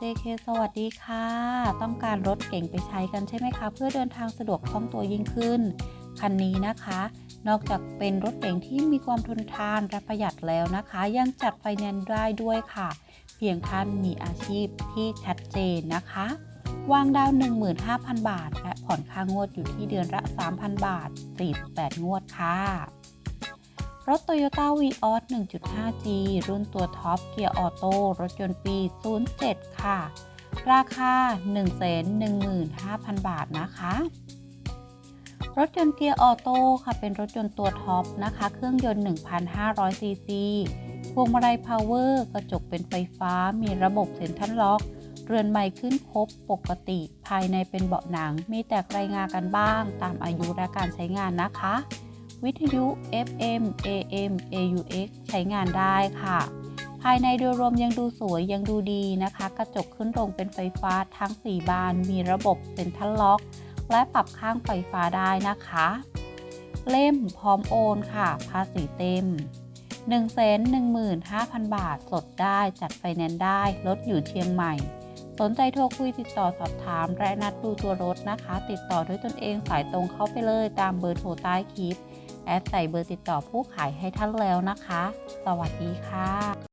JK สวัสดีค่ะ ต้องการรถเก่งไปใช้กันใช่ไหมคะ เพื่อเดินทางสะดวกคล่องตัวยิ่งขึ้น คันนี้นะคะ นอกจากเป็นรถเก่งที่มีความทนทานและประหยัดแล้วนะคะ ยังจัดไฟแนนซ์ได้ด้วยค่ะ เพียงท่านมีอาชีพที่ชัดเจนนะคะ วางดาว 15,000 บาท และผ่อนค่างวดอยู่ที่เดือนละ 3,000 บาท48งวดค่ะ รถ Toyota Vios 1.5G รุ่นตัวท็อปเกียร์ออโต้รถยนต์ปี 07 ค่ะ ราคา 115,000 บาทนะคะ รถยนต์เกียร์ออโต้ค่ะ เป็นรถยนต์ตัวท็อปนะคะ เครื่องยนต์ 1,500 ซีซีพวงมาลัยพาวเวอร์กระจกเป็นไฟฟ้า มีระบบเซ็นทรัลล็อก เรือนใหม่ขึ้นครบปกติ ภายในเป็นเบาะหนัง มีแตกรายงานกันบ้าง ตามอายุและการใช้งานนะคะ วิทยุ FM AM AUX ใช้งานได้ค่ะ ภายในโดยรวมยังดูสวยยังดูดีนะคะ กระจกขึ้นลงเป็นไฟฟ้าทั้ง 4 บาน มีระบบเซ็นทรัลล็อก และปรับข้างไฟฟ้าได้นะคะ เล่มพร้อมโอนค่ะ ภาษีเต็ม 115,000 บาท สดได้จัดไฟแนนซ์ได้รถอยู่เชียงใหม่สนใจโทรคุยติดต่อสอบถาม และนัดดูตัวรถนะคะ ติดต่อด้วยตนเองสายตรงเข้าไปเลยตามเบอร์โทรใต้คลิป แอดใส่เบอร์ติดต่อผู้ขายให้ท่านแล้วนะคะ สวัสดีค่ะ